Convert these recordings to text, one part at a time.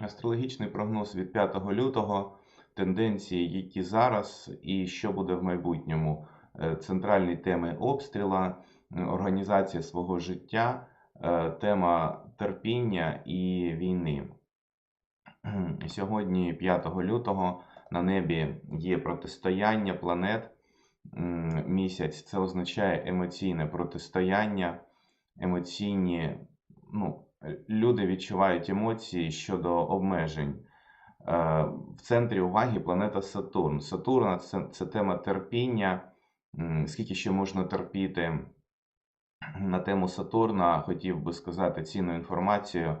Астрологічний прогноз від 5 лютого, тенденції, які зараз, і що буде в майбутньому. Е, Центральні теми обстріла, організація свого життя, е, тема терпіння і війни. Сьогодні, 5 лютого, на небі є протистояння планет. Місяць це означає емоційне протистояння, емоційні, ну, люди відчувають емоції щодо обмежень. Е, В центрі уваги планета Сатурн. Сатурн це, це тема терпіння. Скільки ще можна терпіти? На тему Сатурна хотів би сказати цінну інформацію.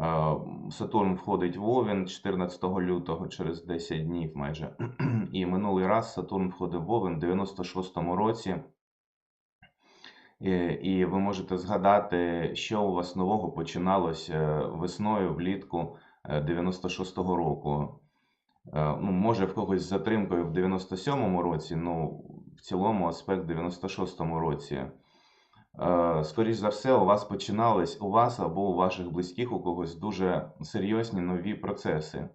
Е, Сатурн входить в Овен 14 лютого через 10 днів майже. І минулий раз Сатурн входив в Овен в 96-му році. Е, І ви можете згадати, що у вас нового починалося весною влітку е, 96-го року. Е, Ну, може, в когось з затримкою в 97-му році, ну в цілому аспект в 96-му році. Е, Скоріш за все, у вас починались у вас або у ваших близьких у когось дуже серйозні нові процеси.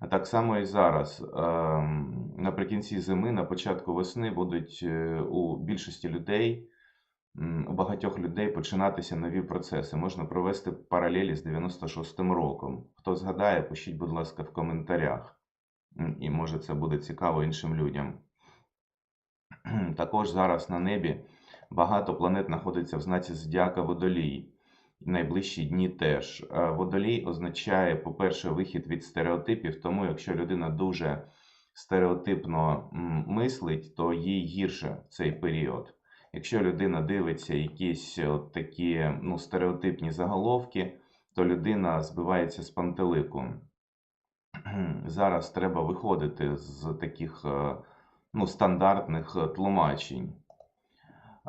А так само і зараз. Ем, Наприкінці зими, на початку весни будуть е, у більшості людей, у багатьох людей починатися нові процеси. Можна провести паралелі з 96-м роком. Хто згадає, пишіть, будь ласка, в коментарях. І може це буде цікаво іншим людям. Також зараз на небі багато планет знаходиться в знаці Зодіака Водолій. Найближчі дні теж. Е, Водолій означає, по-перше, вихід від стереотипів, тому якщо людина дуже стереотипно мислить, то їй гірше цей період. Якщо людина дивиться якісь от такі ну, стереотипні заголовки, то людина збивається з пантелику. Зараз треба виходити з таких е, ну, стандартних е, тлумачень.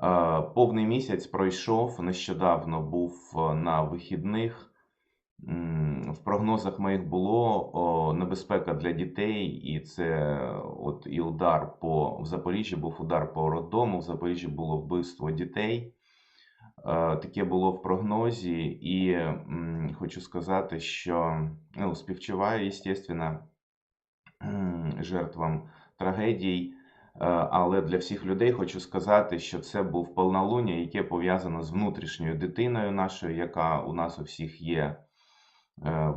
Е, Повний місяць пройшов, нещодавно був е, на вихідних. В прогнозах моїх було о, небезпека для дітей, і це от і удар по в Запоріжжі був удар по роддому, в Запоріжжі було вбивство дітей. Е, Таке було в прогнозі, і м, хочу сказати, що ну, співчуваю, звісно, жертвам трагедій. Е, Але для всіх людей хочу сказати, що це був полнолуння, яке пов'язано з внутрішньою дитиною нашою, яка у нас у всіх є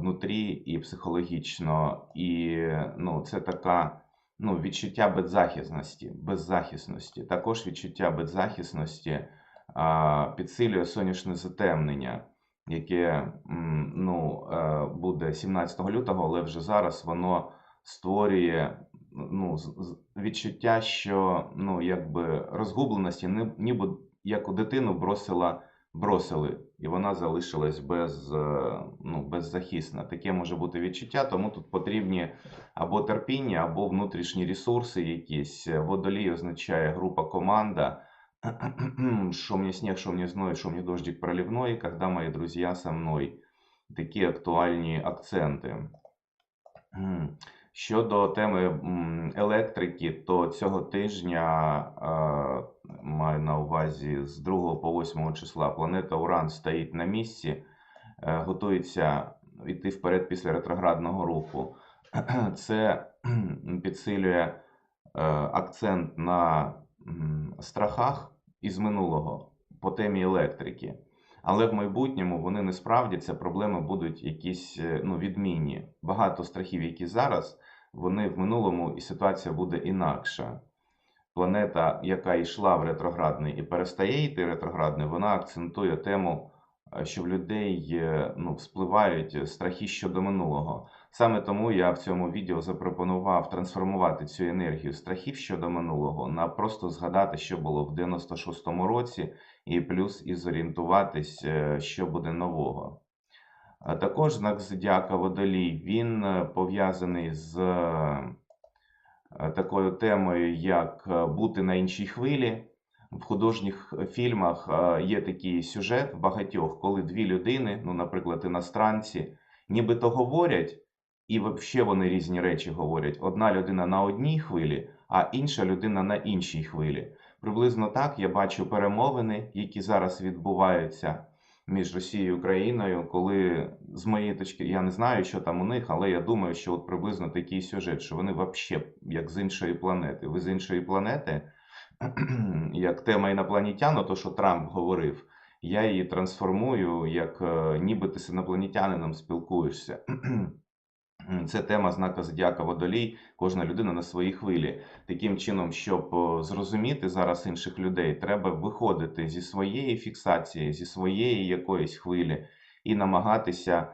внутрі і психологічно. І ну, це така ну, відчуття беззахисності, беззахисності. Також відчуття беззахисності а, підсилює сонячне затемнення, яке ну, е, буде 17 лютого, але вже зараз воно створює ну, відчуття, що ну, якби розгубленості, ні- ніби як у дитину бросила, бросили, і вона залишилась без, е, ну, беззахисна. Таке може бути відчуття, тому тут потрібні або терпіння, або внутрішні ресурси якісь. Водолій означає група команда. Что мне снег, что мне зной, что мне дождик проливной, когда мои друзья со мной. Такі актуальні акценти. Щодо теми електрики, то цього тижня е, маю на увазі з 2 по 8 числа планета Уран стоїть на місці, е, готується йти вперед після ретроградного руху. Це підсилює е, акцент на страхах із минулого по темі електрики. Але в майбутньому вони не справдяться, проблеми будуть якісь е, ну, відмінні. Багато страхів, які зараз, вони в минулому, і ситуація буде інакша. Планета, яка йшла в ретроградний і перестає йти ретроградний, вона акцентує тему, е, що в людей е, ну, вспливають страхи щодо минулого. Саме тому я в цьому відео запропонував трансформувати цю енергію страхів щодо минулого на просто згадати, що було в 96-му році, і плюс і зорієнтуватись, е, що буде нового. Також знак Зодіака Водолій, він е, пов'язаний з е, такою темою, як е, бути на іншій хвилі. В художніх фільмах е, є такий сюжет багатьох, коли дві людини, ну, наприклад, іностранці, нібито говорять, і взагалі вони різні речі говорять. Одна людина на одній хвилі, а інша людина на іншій хвилі. Приблизно так я бачу перемовини, які зараз відбуваються. Між Росією і Україною, коли з моєї точки, я не знаю, що там у них, але я думаю, що от приблизно такий сюжет, що вони взагалі як з іншої планети. Ви з іншої планети, як тема інопланетяна, то що Трамп говорив, я її трансформую, як е, ніби ти з інопланетянином спілкуєшся. Це тема знака Зодіака Водолій, кожна людина на своїй хвилі. Таким чином, щоб е, зрозуміти зараз інших людей, треба виходити зі своєї фіксації, зі своєї якоїсь хвилі і намагатися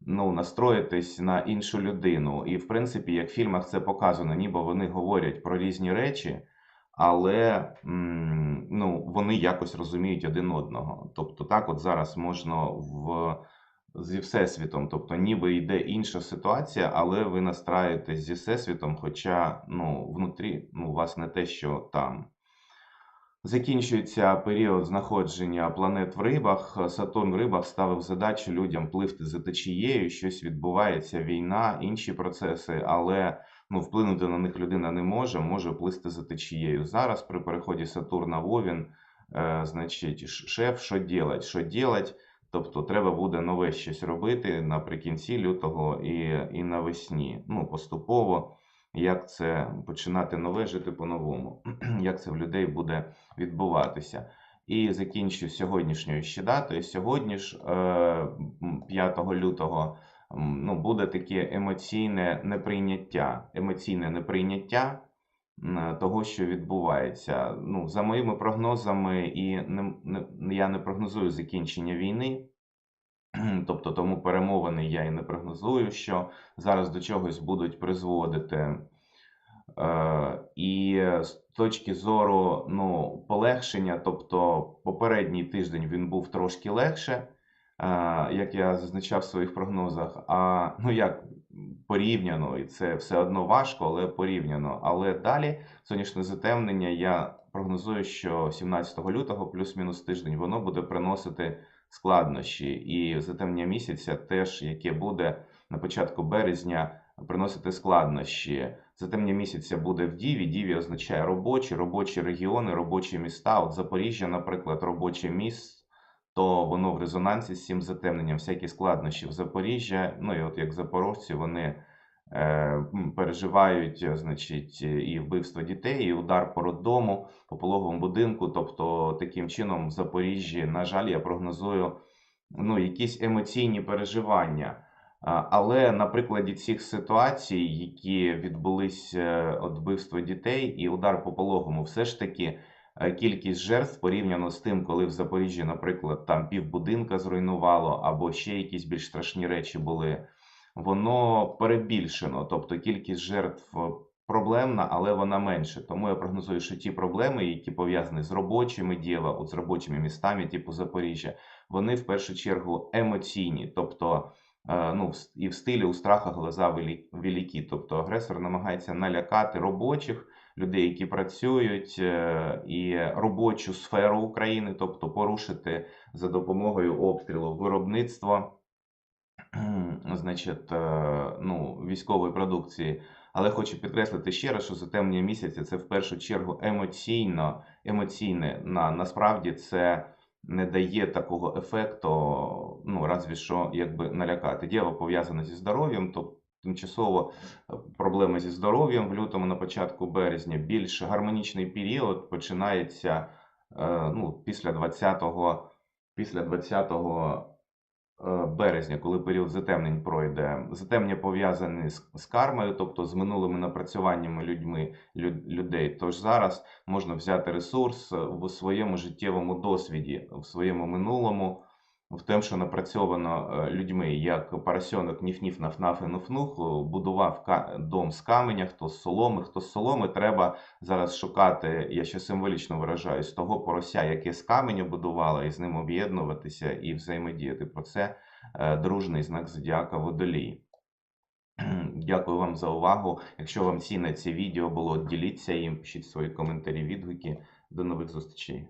ну, настроїтись на іншу людину. І, в принципі, як в фільмах це показано, ніби вони говорять про різні речі, але ну, вони якось розуміють один одного. Тобто, так, от зараз можна в зі Всесвітом, тобто ніби йде інша ситуація, але ви настраєтесь зі Всесвітом, хоча ну, внутрі ну, у вас не те, що там. Закінчується період знаходження планет в рибах. Сатурн в рибах ставив задачу людям пливти за течією, щось відбувається, війна, інші процеси, але ну, вплинути на них людина не може, може плисти за течією. Зараз при переході Сатурна в Овін, е, значить, шеф, що делать? Що делать? Тобто треба буде нове щось робити наприкінці лютого і, і навесні. Ну, поступово, як це починати нове, жити по-новому, як це в людей буде відбуватися. І закінчу сьогоднішньою ще датою. Сьогодні ж, е, 5 лютого, ну, буде таке емоційне неприйняття. Емоційне неприйняття того, що відбувається. Ну, за моїми прогнозами, і не, не, я не прогнозую закінчення війни. Тобто тому перемовини я і не прогнозую, що зараз до чогось будуть призводити. Е, і з точки зору ну, полегшення, тобто попередній тиждень він був трошки легше, е, як я зазначав в своїх прогнозах. А ну як порівняно, і це все одно важко, але порівняно. Але далі сонячне затемнення я прогнозую, що 17 лютого, плюс-мінус тиждень, воно буде приносити складнощі. І затемнення місяця, теж яке буде на початку березня, приносити складнощі. Затемнення місяця буде в Діві. Діві означає робочі, робочі регіони, робочі міста. От Запоріжжя, наприклад, робоче місто, то воно в резонансі з цим затемненням. Всякі складнощі в Запоріжжя. Ну і от як запорожці, вони е, переживають, е, значить, і вбивство дітей, і удар по роддому, по пологовому будинку. Тобто, таким чином, в Запоріжжі, на жаль, я прогнозую ну, якісь емоційні переживання. Але на прикладі цих ситуацій, які відбулися від вбивства дітей і удар по пологому, все ж таки е, кількість жертв порівняно з тим, коли в Запоріжжі, наприклад, там півбудинка зруйнувало, або ще якісь більш страшні речі були, воно перебільшено. Тобто кількість жертв е, проблемна, але вона менше. Тому я прогнозую, що ті проблеми, які пов'язані з робочими діла, от з робочими містами, типу Запоріжжя, вони в першу чергу емоційні. тобто Е, ну, і в стилі у страха глаза великі. Тобто агресор намагається налякати робочих людей, які працюють, е, і робочу сферу України, тобто порушити за допомогою обстрілу виробництво значить, е, ну, військової продукції. Але хочу підкреслити ще раз, що затемнення місяця це в першу чергу емоційно, емоційне. На, насправді це не дає такого ефекту, ну, разві що якби налякати. Діло пов'язане зі здоров'ям, тимчасово е, проблеми зі здоров'ям в лютому на початку березня. Більш гармонічний період починається е, ну, після 20-го після 20 е, березня, коли період затемнень пройде. Затемнення пов'язані з, кармою, тобто з минулими напрацюваннями людьми, лю- людей. Тож зараз можна взяти ресурс в своєму життєвому досвіді, в своєму минулому, в тем, що напрацьовано е, людьми, як поросенок ніф-ніф наф-наф і нуф-нух, е, будував дом з каменя, хто з соломи, хто з соломи. Треба зараз шукати, я ще символічно виражаюсь, того порося, яке з каменю будувало, і з ним об'єднуватися і взаємодіяти. Про це е, дружний знак зодіака Водолій. Дякую вам за увагу. Якщо вам цінне це відео було, діліться їм, пишіть свої коментарі, відгуки. До нових зустрічей.